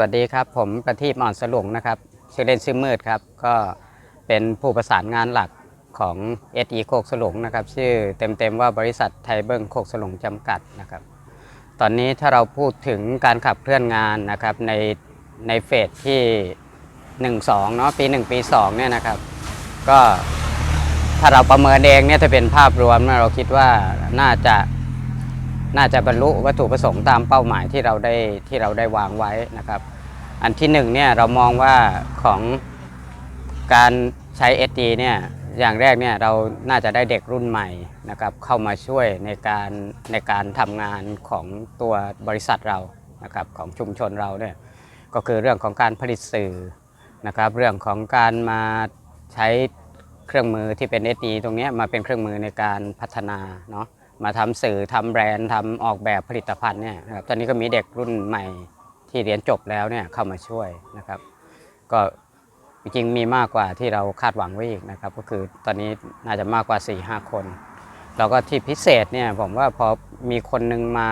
วัสดีครับ ผมประทีปอ่อนสลุงนะครับชื่อเล่นชื่อมืดครับ ก็เป็นผู้ประสานงานหลักของ SE โคกสลุงนะครับ ชื่อเต็มๆว่าบริษัทไทเบิ้งโคกสลุงจำกัดนะครับ ตอนนี้ถ้าเราพูดถึงการขับเคลื่อนงานนะครับในในเฟสที่ 1 2เนาะปี 1 ปี 2 เนี่ยนะครับ ก็ถ้าเราประเมินเองเนี่ยจะเป็นภาพรวมนะเราคิดว่าน่าจะ น่าจะบรรลุวัตถุประสงค์ตามเป้าหมายที่เราได้ที่เราได้วางไว้นะครับ อันที่หนึ่งเนี่ยเรามองว่าของการใช้ SD เนี่ยอย่างแรกเนี่ยเราน่าจะได้เด็กรุ่นใหม่นะครับเข้ามาช่วยในการในการทำงานของตัวบริษัทเรานะครับของชุมชนเราเนี่ยก็คือเรื่องของการผลิตสื่อนะครับเรื่องของการมาใช้เครื่องมือที่เป็น SD ตรงนี้มาเป็นเครื่องมือในการพัฒนาเนาะ มาทำสื่อทำแบรนด์ทำออกแบบผลิตภัณฑ์เนี่ยนะครับตอนนี้ก็มีเด็กรุ่นใหม่ที่เรียนจบแล้วเนี่ยเข้ามาช่วยนะครับ ก็จริงมีมากกว่าที่เราคาดหวังไว้อีกนะครับ ก็คือตอนนี้น่าจะมากกว่า 4-5หคน แล้วก็ที่พิเศษเนี่ยผมว่าพอมีคนหนึ่งมา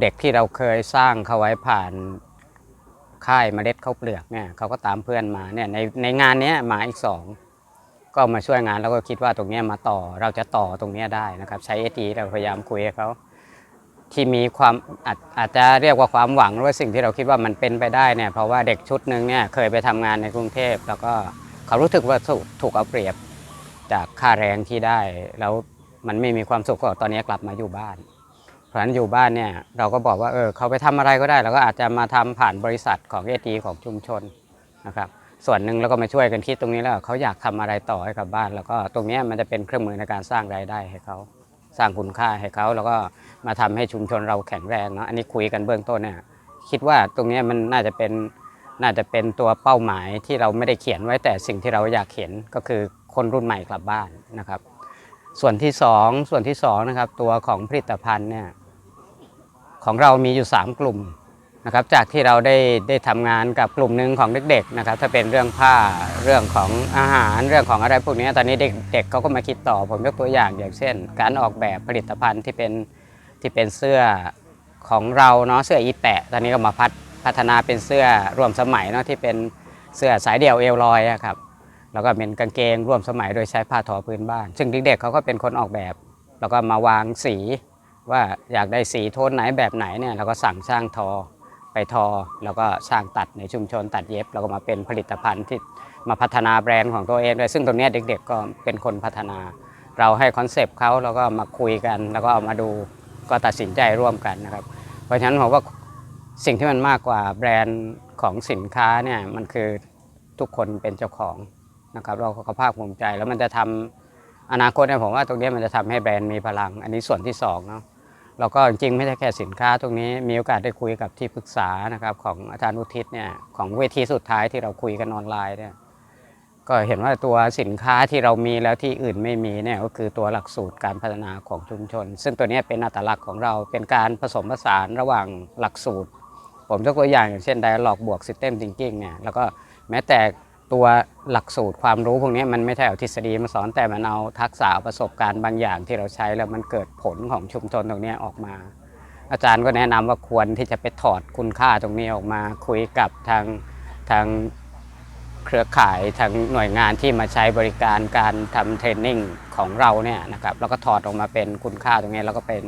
เด็กที่เราเคยสร้างเขาไว้ผ่านค่ายเมล็ดข้าวเปลือกเนี่ยเขาก็ตามเพื่อนมาเนี่ยในในงานนี้มาอีกสอง ก็มาช่วยงานแล้วก็คิดว่าตรงนี้มาต่อเราจะต่อตรงนี้ได้นะครับใช้เอทีเราพยายามคุยกับเขาที่มีความอาจอาจจะเรียกว่าความหวังหรือว่าสิ่งที่เราคิดว่ามันเป็นไปได้เนี่ยเพราะว่าเด็กชุดหนึ่งเนี่ยเคยไปทำงานในกรุงเทพ แล้วก็เขารู้สึกว่าถูกเอาเปรียบจากค่าแรงที่ได้ แล้วมันไม่มีความสุขก็ตอนนี้กลับมาอยู่บ้าน เพราะฉะนั้นอยู่บ้านเนี่ยเราก็บอกว่าเออเขาไปทำอะไรก็ได้เราก็อาจจะมาทำผ่านบริษัทของเอทีของชุมชนนะครับ ส่วนหนึ่งเราก็มาช่วยกันคิดตรงนี้แล้วเขาอยากทำอะไรต่อให้กับบ้าน แล้วก็ตรงนี้มันจะเป็นเครื่องมือในการสร้างรายได้ให้เขาสร้างคุณค่าให้เขาแล้วก็มาทำให้ชุมชนเราแข็งแรงเนาะอันนี้คุยกันเบื้องต้นเนี่ยคิดว่าตรงนี้มันน่าจะเป็นน่าจะเป็นตัวเป้าหมายที่เราไม่ได้เขียนไว้แต่สิ่งที่เราอยากเห็นก็คือคนรุ่นใหม่กลับบ้านนะครับ ส่วนที่สองส่วนที่สองนะครับตัวของผลิตภัณฑ์เนี่ยของเรามีอยู่ 3 กลุ่ม นะครับจากที่เราได้ได้ทำงานกับกลุ่มหนึ่งของเด็กๆนะครับถ้าเป็นเรื่องผ้าเรื่องของอาหารเรื่องของอะไรพวกนี้ตอนนี้เด็กๆเขาก็มาคิดต่อผมยกตัวอย่างอย่างเช่น การออกแบบผลิตภัณฑ์ที่เป็นที่เป็นเสื้อของเราเนาะเสื้ออีแปะ ตอนนี้ก็มาพัฒพัฒนาเป็นเสื้อร่วมสมัยเนาะที่เป็นเสื้อสายเดี่ยวเอวลอยครับแล้วก็เป็นกางเกงร่วมสมัยโดยใช้ผ้าทอพื้นบ้าน ซึ่งเด็กๆเขาก็เป็นคนออกแบบ แล้วก็มาวางสี ว่าอยากได้สีโทนไหนแบบไหนเนี่ยเราก็สั่งช่างทอ ไปทอ แล้วก็สร้างตัดในชุมชนตัดเย็บ แล้วก็มาเป็นผลิตภัณฑ์ที่มาพัฒนาแบรนด์ของตัวเองด้วยซึ่งตรงนี้เด็ก ๆ ก็เป็นคนพัฒนา เราให้คอนเซปต์เขาแล้วก็มาคุยกัน แล้วก็เอามาดูก็ตัดสินใจร่วมกันนะครับ เพราะฉะนั้นผมว่าสิ่งที่มันมากกว่าแบรนด์ของสินค้าเนี่ยมันคือทุกคนเป็นเจ้าของนะครับเราก็ภาคภูมิใจแล้วมันจะทำอนาคตเนี่ยผมว่าตรงนี้มันจะทำให้แบรนด์มีพลัง อันนี้ส่วนที่สองเนาะ แล้วก็จริงไม่ใช่แค่สินค้าตรงนี้มีโอกาสได้คุยกับที่ปรึกษานะครับของอาจารย์อุทิศเนี่ยของเวทีสุดท้ายที่เราคุยกันออนไลน์เนี่ยก็เห็นว่าตัวสินค้าที่เรามีแล้วที่อื่นไม่มีเนี่ยก็คือตัวหลักสูตรการพัฒนาของชุมชน ซึ่งตัวนี้เป็นอัตลักษณ์ของเราเป็นการผสมผสานระหว่างหลักสูตร ผมยกตัวอย่างอย่างเช่น Dialog บวก System Thinking เนี่ยแล้วก็แม้แต่ ตัวหลักสูตรความรู้พวกนี้มันไม่ใช่เอาทฤษฎีมาสอนแต่มันเอาทักษะประสบการณ์บางอย่างที่เราใช้แล้วมันเกิดผลของชุมชนตรงนี้ออกมา อาจารย์ก็แนะนำว่าควรที่จะไปถอดคุณค่าตรงนี้ออกมาคุยกับทางทางเครือข่ายทางหน่วยงานที่มาใช้บริการการทำเทรนนิ่งของเราเนี่ยนะครับแล้วก็ถอดออกมาเป็นคุณค่าตรงนี้แล้วก็เป็น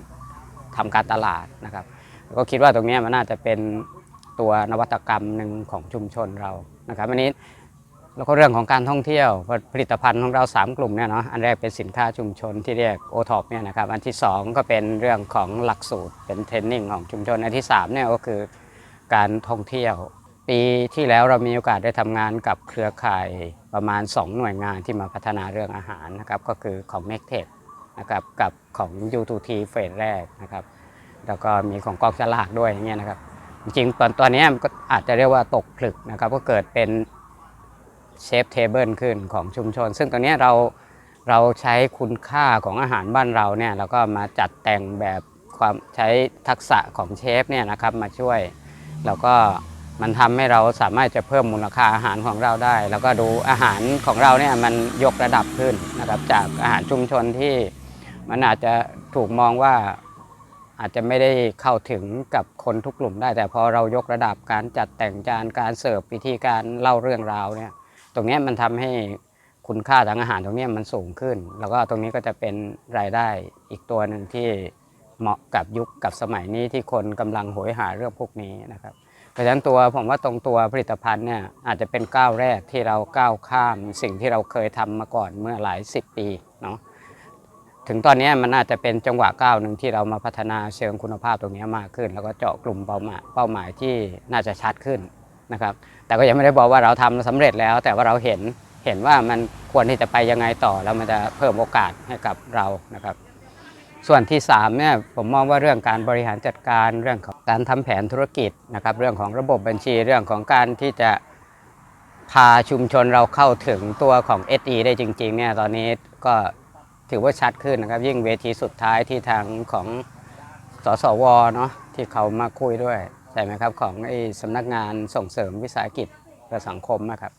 ทำการตลาดนะครับ ก็คิดว่าตรงนี้มันน่าจะเป็นตัวนวัตกรรมหนึ่งของชุมชนเรานะครับอันนี้ แล้วก็เรื่องของการท่องเที่ยวผลิตภัณฑ์ของเรา 3 กลุ่มเนี่ยเนาะอันแรกเป็นสินค้าชุมชนที่เรียกโอท็อปเนี่ยนะครับอันที่ 2 ก็เป็นเรื่องของหลักสูตรเป็นเทรนนิ่งของชุมชน อันที่3เนี่ยก็คือการท่องเที่ยว ปีที่แล้วเรามีโอกาสได้ทำงานกับเครือข่ายประมาณ 2 หน่วยงานที่มาพัฒนาเรื่องอาหารนะครับก็คือของ n e c t e c นะครับกับของ U2T เฟสแรกนะครับแล้วก็มีของกองฉลากด้วยอย่างเงี้ยนะครับจริงๆตอนตอนนี้มันก็อาจจะเรียกว่าตกผลึกนะครับก็เกิดเป็น เชฟเทเบิลขึ้นของชุมชน ซึ่งตอนนี้เราเราใช้คุณค่าของอาหารบ้านเราเนี่ยเราก็มาจัดแต่งแบบความใช้ทักษะของเชฟเนี่ยนะครับมาช่วย แล้วก็มันทำให้เราสามารถจะเพิ่มมูลค่าอาหารของเราได้ แล้วก็ดูอาหารของเราเนี่ยมันยกระดับขึ้นนะครับจากอาหารชุมชนที่มันอาจจะถูกมองว่าอาจจะไม่ได้เข้าถึงกับคนทุกกลุ่มได้ แต่พอเรายกระดับการจัดแต่งจานการเสิร์ฟวิธีการเล่าเรื่องราวเนี่ย ตรงนี้มันทำให้คุณค่าทางอาหารตรงนี้มันสูงขึ้น แล้วก็ตรงนี้ก็จะเป็นรายได้อีกตัวหนึ่งที่เหมาะกับยุคกับสมัยนี้ที่คนกำลังโหยหาเรื่องพวกนี้นะครับเพราะฉะนั้นตัวผมว่าตรงตัวผลิตภัณฑ์เนี่ยอาจจะเป็นก้าวแรกที่เราก้าวข้ามสิ่งที่เราเคยทำมาก่อนเมื่อหลายสิบปีเนาะถึงตอนนี้มันน่าจะเป็นจังหวะก้าวหนึ่งที่เรามาพัฒนาเชิงคุณภาพตรงนี้มากขึ้น แล้วก็เจาะกลุ่มเป้าหมายเป้าหมายที่น่าจะชัดขึ้น นะครับแต่ก็ยังไม่ได้บอกว่าเราทำสำเร็จแล้ว แต่ว่าเราเห็นเห็นว่ามันควรที่จะไปยังไงต่อแล้วมันจะเพิ่มโอกาสให้กับเรานะครับ ส่วนที่3เนี่ยผมมองว่าเรื่องการบริหารจัดการเรื่องของการทำแผนธุรกิจนะครับเรื่องของระบบบัญชีเรื่องของการที่จะพาชุมชนเราเข้าถึงตัวของ SE ได้จริงๆเนี่ยตอนนี้ก็ถือว่าชัดขึ้นนะครับ ยิ่งเวทีสุดท้ายที่ทางของสสวเนาะที่เขามาคุยด้วย ใช่ไหมครับของไอ้สำนักงานส่งเสริมวิสาหกิจเพื่อสังคมนะครับ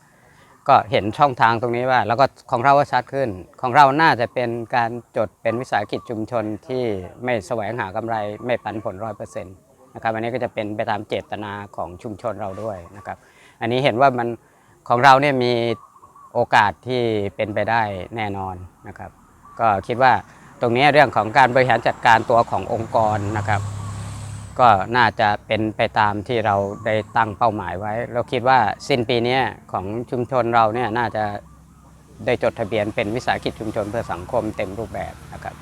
ก็เห็นช่องทางตรงนี้ว่า แล้วก็ของเราก็ชัดขึ้น ของเราน่าจะเป็นการจดเป็นวิสาหกิจชุมชนที่ไม่แสวงหากำไรไม่ปันผลร้อยเปอร์เซ็นต์นะครับอันนี้ก็จะเป็นไปตามเจตนาของชุมชนเราด้วยนะครับ อันนี้เห็นว่ามันของเราเนี่ยมีโอกาสที่เป็นไปได้แน่นอนนะครับ ก็คิดว่าตรงนี้เรื่องของการบริหารจัดการตัวขององค์กรนะครับ ก็น่าจะเป็นไปตามที่เราได้ตั้งเป้าหมายไว้ เราคิดว่าสิ้นปีนี้ของชุมชนเราเนี่ยน่าจะได้จดทะเบียนเป็นวิสาหกิจชุมชนเพื่อสังคมเต็มรูปแบบนะครับ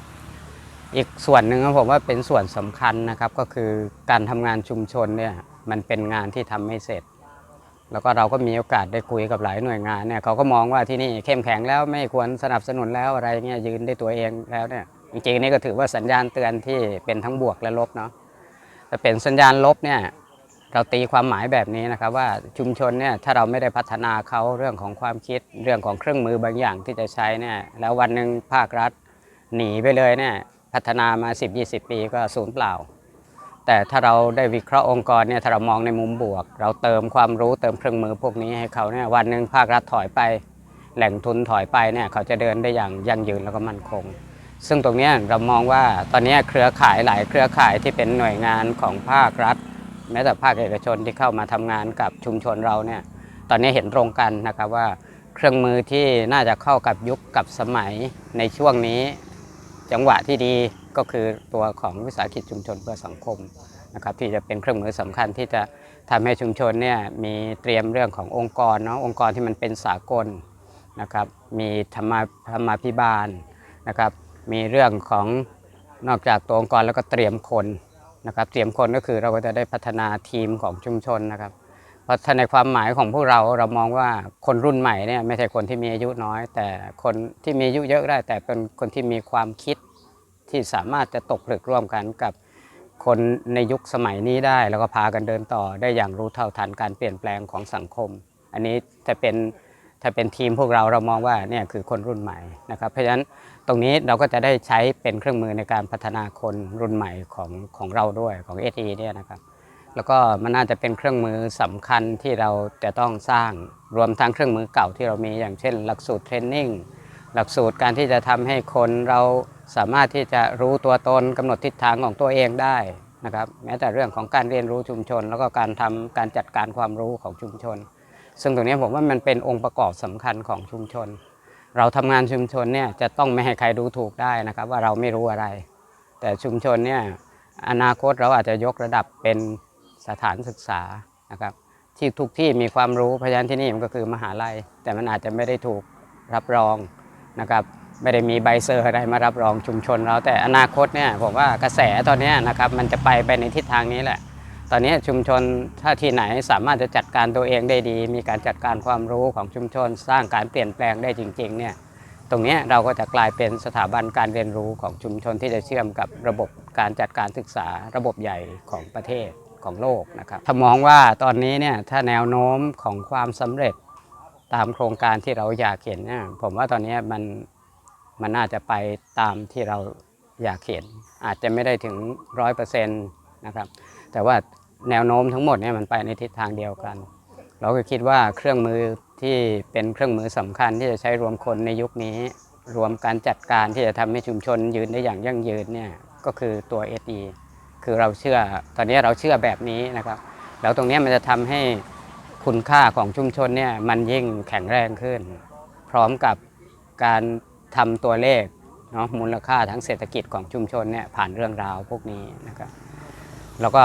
อีกส่วนหนึ่งผมว่าเป็นส่วนสำคัญนะครับก็คือการทำงานชุมชนเนี่ยมันเป็นงานที่ทำไม่เสร็จ แล้วก็เราก็มีโอกาสได้คุยกับหลายหน่วยงานเนี่ยเขาก็มองว่าที่นี่เข้มแข็งแล้วไม่ควรสนับสนุนแล้วอะไรเงี้ยยืนได้ตัวเองแล้วเนี่ยจริงๆนี่ก็ถือว่าสัญญาณเตือนที่เป็นทั้งบวกและลบเนาะ แต่เป็นสัญญาณลบเนี่ยเราตีความหมายแบบนี้นะครับ ว่าชุมชนเนี่ยถ้าเราไม่ได้พัฒนาเขาเรื่องของความคิดเรื่องของเครื่องมือบางอย่างที่จะใช้เนี่ยแล้ววันหนึ่งภาครัฐหนีไปเลยเนี่ยพัฒนามา 10-20 ปีก็สูญเปล่า แต่ถ้าเราได้วิเคราะห์องค์กรเนี่ยถ้าเรามองในมุมบวก เราเติมความรู้เติมเครื่องมือพวกนี้ให้เขาเนี่ยวันหนึ่งภาครัฐถอยไป แหล่งทุนถอยไปเนี่ยเขาจะเดินได้อย่างยั่งยืนแล้วก็มั่นคง ซึ่งตรงนี้เรามองว่าตอนนี้เครือข่ายหลายเครือข่ายที่เป็นหน่วยงานของภาครัฐ แม้แต่ภาคเอกชนที่เข้ามาทำงานกับชุมชนเราเนี่ยตอนนี้เห็นตรงกันนะครับว่าเครื่องมือที่น่าจะเข้ากับยุคกับสมัยในช่วงนี้ จังหวะที่ดีก็คือตัวของวิสาหกิจชุมชนเพื่อสังคมนะครับที่จะเป็นเครื่องมือสำคัญที่จะทำให้ชุมชนเนี่ยมีเตรียมเรื่องขององค์กรเนาะองค์กรที่มันเป็นสากลนะครับมีธรรมาธรรมาภิบาลนะครับ มีเรื่องของนอกจากตัวองค์กรแล้วก็เตรียมคนนะครับ เตรียมคนก็คือเราก็จะได้พัฒนาทีมของชุมชนนะครับ เพราะถ้าในความหมายของพวกเราเรามองว่าคนรุ่นใหม่เนี่ยไม่ใช่คนที่มีอายุน้อย แต่คนที่มีอายุเยอะได้ แต่เป็นคนที่มีความคิดที่สามารถจะตกผลึกร่วมกันกับคนในยุคสมัยนี้ได้ แล้วก็พากันเดินต่อได้อย่างรู้เท่าทันการเปลี่ยนแปลงของสังคม อันนี้ถ้าเป็นถ้าเป็นทีมพวกเราเรามองว่าเนี่ยคือคนรุ่นใหม่นะครับ เพราะฉะนั้น ตรงนี้เราก็จะได้ใช้เป็นเครื่องมือในการพัฒนาคนรุ่นใหม่ของของเราด้วยของ SE เนี่ยนะครับ แล้วก็มันน่าจะเป็นเครื่องมือสำคัญที่เราจะต้องสร้างรวมทั้งเครื่องมือเก่าที่เรามีอย่างเช่น หลักสูตรเทรนนิ่งหลักสูตรการที่จะทำให้คนเราสามารถที่จะรู้ตัวตนกำหนดทิศทางของตัวเองได้นะครับ แม้แต่เรื่องของการเรียนรู้ชุมชน แล้วก็การทำการจัดการความรู้ของชุมชน ซึ่งตรงนี้ผมว่ามันเป็นองค์ประกอบสำคัญของชุมชน เราทำงานชุมชนเนี่ยจะต้องไม่ให้ใครดูถูกได้นะครับ ว่าเราไม่รู้อะไร แต่ชุมชนเนี่ยอนาคตเราอาจจะยกระดับเป็นสถานศึกษานะครับที่ทุกที่มีความรู้เพราะฉะนั้นที่นี่มันก็คือมหาลัย แต่มันอาจจะไม่ได้ถูกรับรองนะครับไม่ได้มีใบเซอร์อะไรมารับรองชุมชนเราแต่อนาคตเนี่ยผมว่ากระแสตอนนี้นะครับมันจะไปไปในทิศทางนี้แหละ ตอนนี้ชุมชนถ้าที่ไหนสามารถจะจัดการตัวเองได้ดี มีการจัดการความรู้ของชุมชน สร้างการเปลี่ยนแปลงได้จริงๆเนี่ยตรงนี้เราก็จะกลายเป็นสถาบันการเรียนรู้ของชุมชนที่จะเชื่อมกับระบบการจัดการศึกษาระบบใหญ่ของประเทศของโลกนะครับถ้ามองว่าตอนนี้เนี่ยถ้าแนวโน้มของความสำเร็จตามโครงการที่เราอยากเห็นเนี่ยผมว่าตอนนี้มันมันน่าจะไปตามที่เราอยากเห็น อาจจะไม่ได้ถึงร้อยเปอร์เซ็นต์นะครับแต่ว่า แนวโน้มทั้งหมดเนี่ยมันไปในทิศทางเดียวกัน เราก็คิดว่าเครื่องมือที่เป็นเครื่องมือสำคัญที่จะใช้รวมคนในยุคนี้ รวมการจัดการที่จะทำให้ชุมชนยืนได้อย่างยั่งยืนเนี่ยก็คือตัว SE คือเราเชื่อตอนนี้เราเชื่อแบบนี้นะครับ แล้วตรงนี้มันจะทำให้คุณค่าของชุมชนเนี่ยมันยิ่งแข็งแรงขึ้น พร้อมกับการทำตัวเลขเนาะมูลค่าทั้งเศรษฐกิจของชุมชนเนี่ยผ่านเรื่องราวพวกนี้นะครับแล้วก็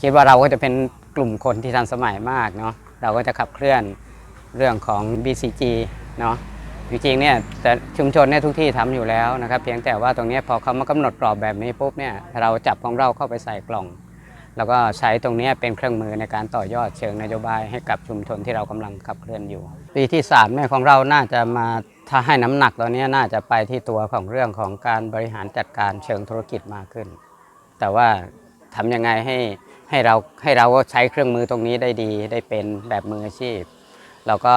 คิดว่าเราก็จะเป็นกลุ่มคนที่ทันสมัยมากเนาะเราก็จะขับเคลื่อนเรื่องของ BCG เนาะจริงๆเนี่ยแต่ชุมชนเนี่ยทุกที่ทำอยู่แล้วนะครับ เพียงแต่ว่าตรงนี้พอเขามากำหนดกรอบแบบนี้ปุ๊บเนี่ยเราจับของเราเข้าไปใส่กล่อง แล้วก็ใช้ตรงนี้เป็นเครื่องมือในการต่อยอดเชิงนโยบายให้กับชุมชนที่เรากำลังขับเคลื่อนอยู่ ปีที่3เนี่ยของเราน่าจะมาถ้าให้น้ำหนักตอนนี้น่าจะไปที่ตัวของเรื่องของการบริหารจัดการเชิงธุรกิจมากขึ้น แต่ว่าทำยังไงให้ ให้เราให้เราก็ใช้เครื่องมือตรงนี้ได้ดีได้เป็นแบบมืออาชีพ แล้วก็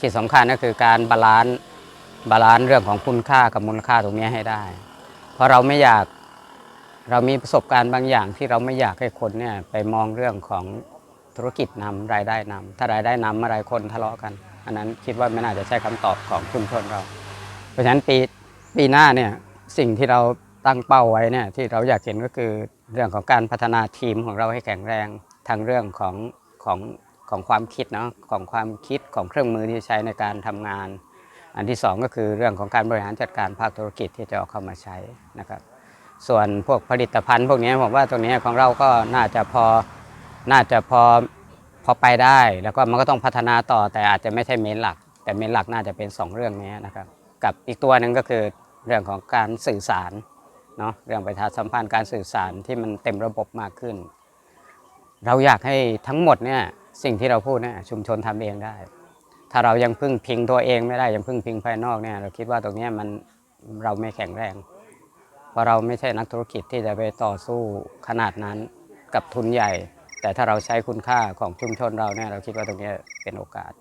ที่สำคัญก็คือการบาลานซ์บาลานซ์เรื่องของคุณค่ากับมูลค่าตรงนี้ให้ได้ เพราะเราไม่อยากเรามีประสบการณ์บางอย่างที่เราไม่อยากให้คนเนี่ยไปมองเรื่องของธุรกิจนำรายได้นำถ้ารายได้นำเมื่อไรคนทะเลาะกัน อันนั้นคิดว่าไม่น่าจะใช่คำตอบของชุมชนเรา เพราะฉะนั้นปีปีหน้าเนี่ยสิ่งที่เรา ตั้งเป้าไว้เนี่ยที่เราอยากเห็นก็คือเรื่องของการพัฒนาทีมของเราให้แข็งแรงทั้งเรื่องของของของความคิดเนาะของความคิดของเครื่องมือที่ใช้ในการทำงาน อันที่สองก็คือเรื่องของการบริหารจัดการภาคธุรกิจที่จะเอาเข้ามาใช้นะครับส่วนพวกผลิตภัณฑ์ พวกนี้ผมว่าตรงนี้ของเราก็น่าจะพอน่าจะพอพอไปได้ แล้วก็มันก็ต้องพัฒนาต่อแต่อาจจะไม่ใช่เมนหลัก แต่เมนหลักน่าจะเป็น 2 เรื่องนี้นะครับกับอีกตัวหนึ่งก็คือเรื่องของการสื่อสาร เนาะเรื่องประชาสัมพันธ์การสื่อสารที่มันเต็มระบบมากขึ้น เราอยากให้ทั้งหมดเนี่ยสิ่งที่เราพูดเนี่ยชุมชนทำเองได้ ถ้าเรายังพึ่งพิงตัวเองไม่ได้ยังพึ่งพิงภายนอกเนี่ยเราคิดว่าตรงนี้มันเราไม่แข็งแรง เพราะเราไม่ใช่นักธุรกิจที่จะไปต่อสู้ขนาดนั้นกับทุนใหญ่ แต่ถ้าเราใช้คุณค่าของชุมชนเราเนี่ยเราคิดว่าตรงนี้เป็นโอกาส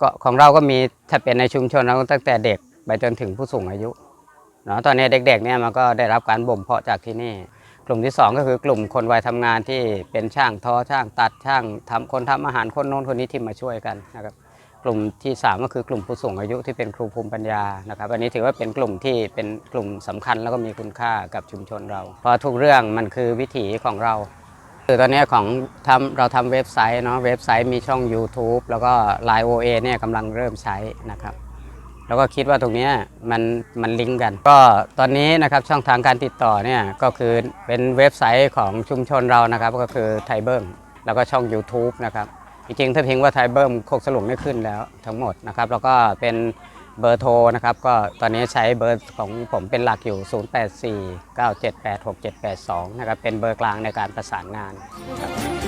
ก็ของเราก็มีถ้าเป็นในชุมชนเราตั้งแต่เด็กไปจนถึงผู้สูงอายุ เนาะตอนนี้เด็กๆเนี่ยมันก็ได้รับการบ่มเพาะจากที่นี่ กลุ่มที่สองก็คือกลุ่มคนวัยทำงานที่เป็นช่างทอช่างตัดช่างทำคนทำอาหารคนโน้นคนนี้ที่มาช่วยกันนะครับกลุ่มที่ 3 ก็คือกลุ่มผู้สูงอายุที่เป็นครูภูมิปัญญานะครับอันนี้ถือว่าเป็นกลุ่มที่เป็นกลุ่มสำคัญแล้วก็มีคุณค่ากับชุมชนเรา เพราะทุกเรื่องมันคือวิถีของเราคือตอนนี้ของทำเราทำเว็บไซต์เนาะเว็บไซต์มีช่อง YouTube แล้วก็ Line OA เนี่ยกำลังเริ่มใช้นะครับ แล้วก็คิดว่าตรงนี้มันมันลิงก์กัน ก็ตอนนี้นะครับช่องทางการติดต่อเนี่ยก็คือเป็นเว็บไซต์ของชุมชนเรานะครับ ก็คือไทเบิร์มแล้วก็ช่อง YouTube นะครับจริงๆถ้าพิมพ์ว่าไทเบิร์มโคกสลุงไม่ขึ้นแล้วทั้งหมดนะครับ แล้วก็เป็นเบอร์โทรนะครับ ก็ตอนนี้ใช้เบอร์ของผมเป็นหลักอยู่ 0849786782 นะครับ เป็นเบอร์กลางในการประสานงานครับ